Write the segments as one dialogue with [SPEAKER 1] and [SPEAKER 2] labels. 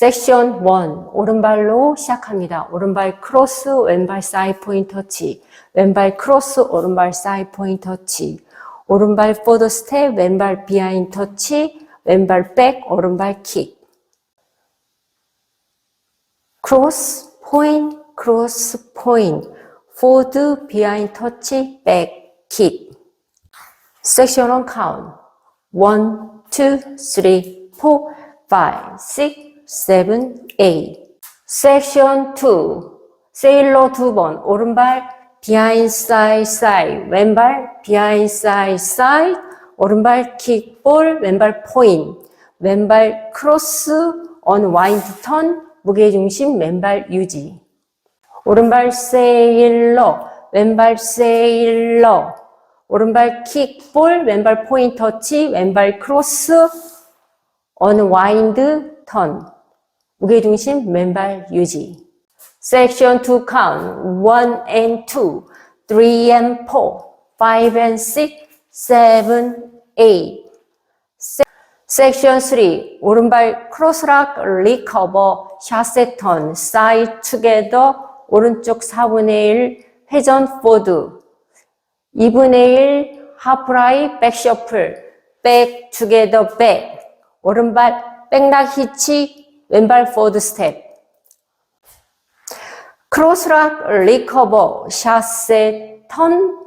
[SPEAKER 1] 섹션 1 오른발로 시작합니다. 오른발 크로스 왼발 사이 포인트 터치 왼발 크로스 오른발 사이 포인트 터치 오른발 포드 스텝 왼발 비하인 터치. 왼발 백 오른발 킥. 크로스 포인트 크로스 포인트 포드 비하인 터치 백 킥. 섹션 1 카운트 1 2 3 4 5 6 7, 8. 섹션 2. 세일러 두 번. 오른발 behind side side. 왼발 behind side side. 오른발 킥볼. 왼발 포인. 왼발 크로스 언 와인드 턴. 무게중심 왼발 유지. 오른발 세일러. 왼발 세일러. 오른발 킥볼. 왼발 포인 터치. 왼발 크로스 언 와인드 턴. 무게중심 왼발 유지. Section 2 count. 1 and 2, 3 and 4, 5 and 6, 7, 8. Section 3 오른발 크로스락 리커버 샷세 턴. 사이드 투게더 오른쪽 4분의 1 회전 포드. 2분의 1 하프라이 백 셔플. 백 투게더 백 오른발 백락 히치 왼발 포드 스텝 크로스락 리커버 샷세 턴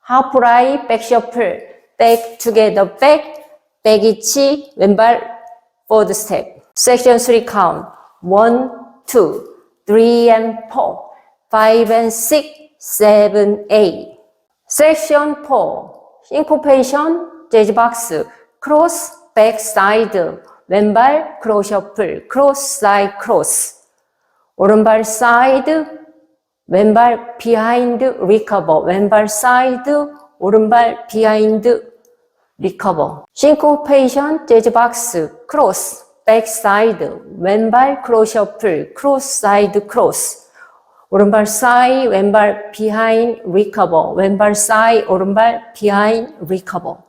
[SPEAKER 1] 하프라이 백 셔플 백 투게더 백 백이치 왼발 포드 스텝 섹션 3 카운트 1 2 3 and 4 5 and 6 7 8 섹션 4 싱코페이션 재즈 박스 크로스 백 사이드 왼발 크로스 셔플, 크로스 사이드 크로스. 오른발 사이드, 왼발 비하인드 리커버, 왼발 사이드, 오른발 비하인드 리커버. 싱코페이션 재즈 박스, 크로스, 백 사이드, 왼발 크로스 셔플, 크로스 사이드 크로스. 오른발 사이, 왼발 비하인 리커버, 왼발 사이, 오른발 비하인 리커버.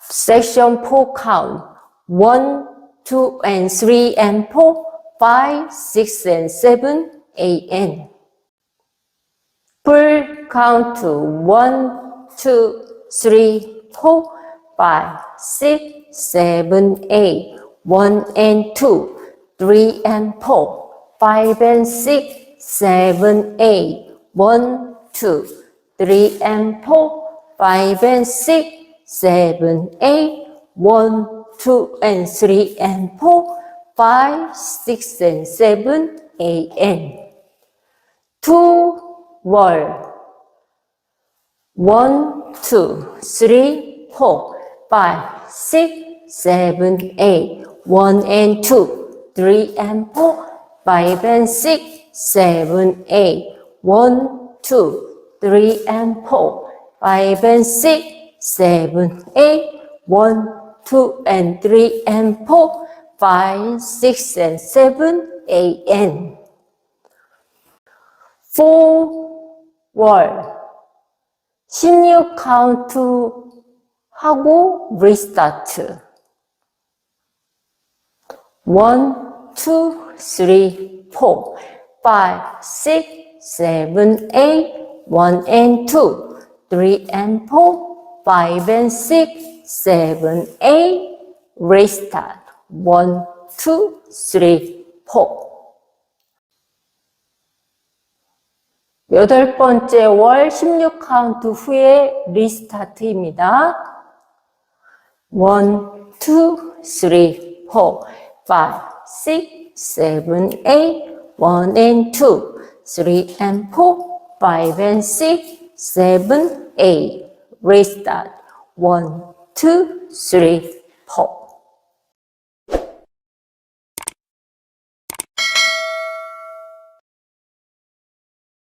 [SPEAKER 1] 섹션 4 카운트. 1, 2, and 3, and 4, 5, 6, and 7, 8, and. Full count to 1, 2, 3, 4, 5, 6, 7, 8, 1 and 2, 3 and 4, 5 and 6, 7, 8, 1, 2, 3 and 4, 5 and 6, 7, 8, 1, 2 and 3 and 4, 5, 6 and 7, 8 and 2 wall 1, 2, 3, 4, 5, 6, 7, 8, 1 and 2, 3 and 4, 5 and 6, 7, 8, 1, 2, 3 and 4, 5 and 6, 7, 8, 1, 2 and 3 and 4, 5, 6 and 7, 8 and 4 월 16 카운트 하고 리스타트 1, 2, 3, 4, 5, 6, 7, 8, 1 and 2, 3 and 4, 5 and 6, seven, eight, restart. One, two, three, four. 여덟 번째 월 16카운트 후에 리스타트입니다. 1, 2, 3, 4, 5, 6, 7, 8, 1 and 2, 3 and 4, 5 and 6, 7, 8. Raise that. one, two, three, pop.